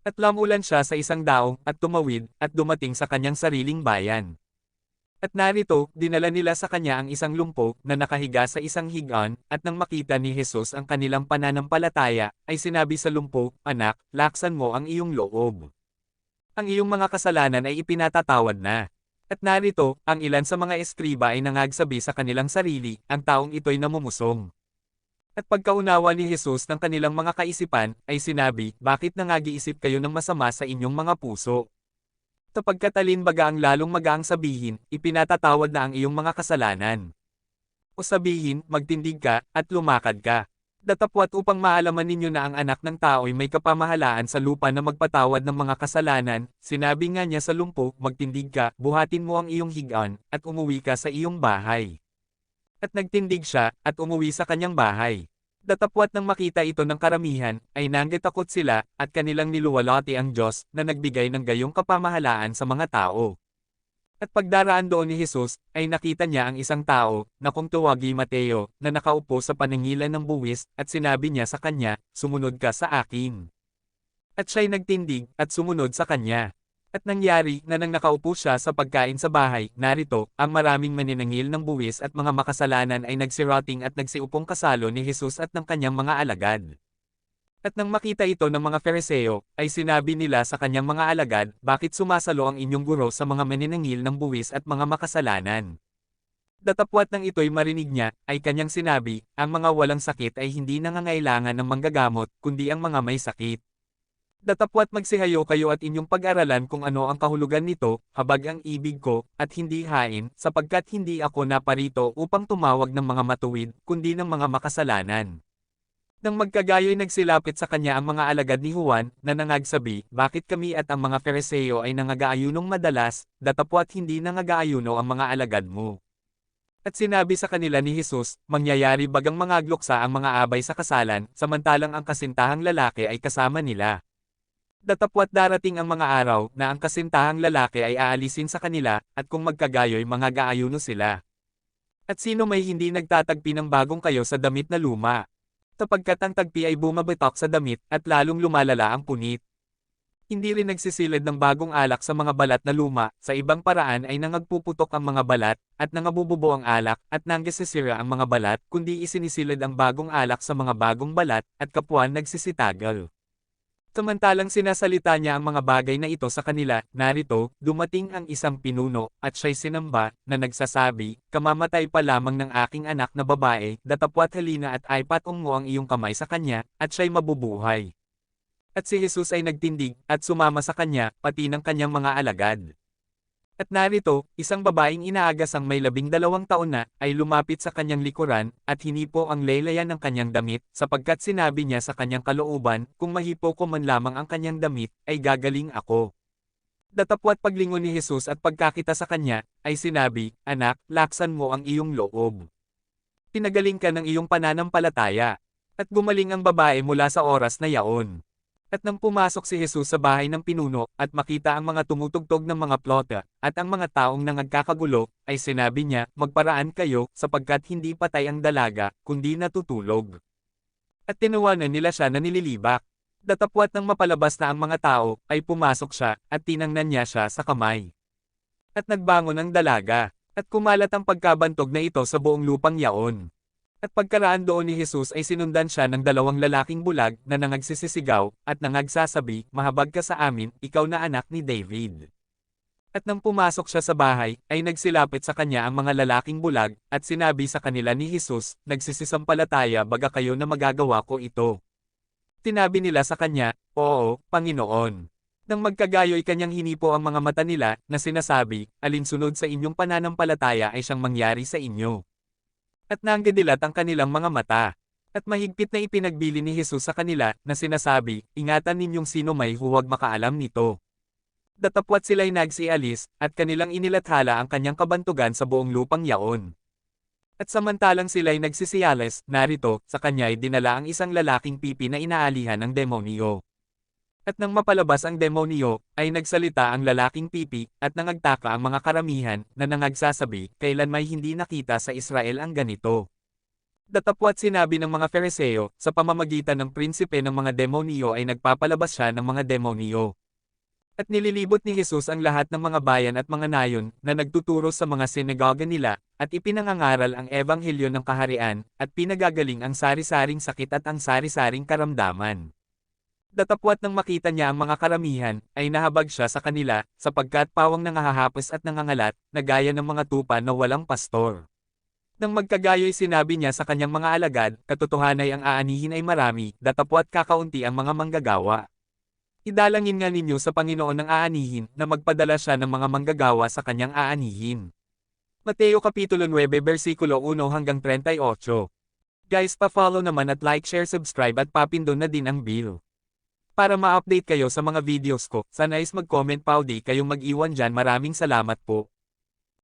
At lamulan siya sa isang daong at tumawid at dumating sa kanyang sariling bayan. At narito, dinala nila sa kanya ang isang lumpo na nakahiga sa isang higaan, at nang makita ni Jesus ang kanilang pananampalataya, ay sinabi sa lumpo, Anak, laksan mo ang iyong loob. Ang iyong mga kasalanan ay ipinatatawad na. At narito, ang ilan sa mga eskriba ay nangagsabi sa kanilang sarili, ang taong ito'y namumusong. At pagkaunawa ni Jesus ng kanilang mga kaisipan, ay sinabi, Bakit nangagiisip kayo ng masama sa inyong mga puso? Tapagkatalin baga ang lalong magaang sabihin, ipinatatawad na ang iyong mga kasalanan. O sabihin, magtindig ka, at lumakad ka. Datapwat upang maalaman ninyo na ang anak ng tao'y may kapamahalaan sa lupa na magpatawad ng mga kasalanan, sinabi nga niya sa lumpo, magtindig ka, buhatin mo ang iyong higaan, at umuwi ka sa iyong bahay. At nagtindig siya, at umuwi sa kanyang bahay. Datapwat nang makita ito ng karamihan, ay nanggitakot sila, at kanilang niluwalati ang Diyos, na nagbigay ng gayong kapamahalaan sa mga tao. At pagdaraan doon ni Jesus, ay nakita niya ang isang tao, na kung tuwagi Mateo, na nakaupo sa panangilan ng buwis, at sinabi niya sa kanya, sumunod ka sa akin. At siya'y nagtindig, at sumunod sa kanya. At nangyari na nang nakaupo siya sa pagkain sa bahay, narito, ang maraming maninangil ng buwis at mga makasalanan ay nagsirating at nagsiupong kasalo ni Jesus at ng kanyang mga alagad. At nang makita ito ng mga Feriseo, ay sinabi nila sa kanyang mga alagad, bakit sumasalo ang inyong guro sa mga maninangil ng buwis at mga makasalanan? Datapwat ng ito'y marinig niya, ay kanyang sinabi, ang mga walang sakit ay hindi nangangailangan ng manggagamot, kundi ang mga may sakit. Datapwat magsihayo kayo at inyong pag-aralan kung ano ang kahulugan nito, habag ang ibig ko, at hindi hain, sapagkat hindi ako naparito upang tumawag ng mga matuwid, kundi ng mga makasalanan. Nang magkagayo'y nagsilapit sa kanya ang mga alagad ni Juan, na nangagsabi, bakit kami at ang mga Fereseo ay nangagaayunong madalas, datapwat hindi nangagaayuno ang mga alagad mo. At sinabi sa kanila ni Jesus, mangyayari bagang mga gloksa ang mga abay sa kasalan, samantalang ang kasintahang lalaki ay kasama nila. Datapwat darating ang mga araw na ang kasintahang lalaki ay aalisin sa kanila, at kung magkagayo'y mga gaayuno sila. At sino may hindi nagtatagpi ng bagong kayo sa damit na luma? Tapagkat ang tagpi ay bumabatok sa damit, at lalong lumalala ang punit. Hindi rin nagsisilid ng bagong alak sa mga balat na luma, sa ibang paraan ay nangagpuputok ang mga balat, at nangabububo ang alak, at nanggasisira ang mga balat, kundi isinisilid ang bagong alak sa mga bagong balat, at kapuan nagsisitagal. Samantalang sinasalita niya ang mga bagay na ito sa kanila, narito, dumating ang isang pinuno, at siya'y sinamba, na nagsasabi, kamamatay pa lamang ng aking anak na babae, datapwat halina at aipatong mo ang iyong kamay sa kanya, at siya'y mabubuhay. At si Jesus ay nagtindig, at sumama sa kanya, pati ng kanyang mga alagad. At narito, isang babaeng inaagas ang may labing dalawang taon na, ay lumapit sa kanyang likuran, at hinipo ang laylayan ng kanyang damit, sapagkat sinabi niya sa kanyang kalooban, kung mahipo ko man lamang ang kanyang damit, ay gagaling ako. Datapwat paglingon ni Jesus at pagkakita sa kanya, ay sinabi, Anak, laksan mo ang iyong loob. Pinagaling ka ng iyong pananampalataya. At gumaling ang babae mula sa oras na yaon. At nang pumasok si Jesus sa bahay ng pinuno, at makita ang mga tumutugtog ng mga plota, at ang mga taong nangagkakagulo, ay sinabi niya, magparaan kayo, sapagkat hindi patay ang dalaga, kundi natutulog. At tinuwanan nila siya na nililibak. Datapwat ng mapalabas na ang mga tao, ay pumasok siya, at tinangnan niya siya sa kamay. At nagbangon ang dalaga, at kumalat ang pagkabantog na ito sa buong lupang yaon. At pagkaraan doon ni Jesus ay sinundan siya ng dalawang lalaking bulag na nangagsisisigaw, at nangagsasabi, mahabag ka sa amin, ikaw na anak ni David. At nang pumasok siya sa bahay, ay nagsilapit sa kanya ang mga lalaking bulag, at sinabi sa kanila ni Jesus, nagsisisampalataya baga kayo na magagawa ko ito. Tinabi nila sa kanya, Oo, Panginoon. Nang magkagayo'y kanyang hinipo ang mga mata nila, na sinasabi, alinsunod sa inyong pananampalataya ay siyang mangyari sa inyo at nanggadilat ang kanilang mga mata. At mahigpit na ipinagbili ni Jesus sa kanila, na sinasabi, ingatan ninyong sino may huwag makaalam nito. Datapwat sila'y nagsialis, at kanilang inilathala ang kanyang kabantugan sa buong lupang yaon. At samantalang sila'y nagsisiyales, narito, sa kanya'y dinala ang isang lalaking pipi na inaalihan ng demonyo. At nang mapalabas ang demonyo, ay nagsalita ang lalaking pipi, at nangagtaka ang mga karamihan, na nangagsasabi, kailan may hindi nakita sa Israel ang ganito. Datapwat sinabi ng mga Fariseo, sa pamamagitan ng prinsipe ng mga demonyo ay nagpapalabas siya ng mga demonyo. At nililibot ni Jesus ang lahat ng mga bayan at mga nayon na nagtuturo sa mga sinagoga nila, at ipinangangaral ang ebanghelyo ng kaharian, at pinagagaling ang sari-saring sakit at ang sari-saring karamdaman. Datapwat nang makita niya ang mga karamihan, ay nahabag siya sa kanila, sapagkat pawang nangahahapos at nangangalat, na gaya ng mga tupa na walang pastor. Nang magkagayo'y sinabi niya sa kanyang mga alagad, katotohanay ang aanihin ay marami, datapwat kakaunti ang mga manggagawa. Idalangin nga ninyo sa Panginoon ng aanihin, na magpadala siya ng mga manggagawa sa kanyang aanihin. Mateo Kapitulo 9 versikulo 1 hanggang 38. Guys pa-follow naman at like share subscribe at papindon na din ang bell. Para ma-update kayo sa mga videos ko, sana is mag-comment pa o di kayong mag-iwan dyan maraming salamat po.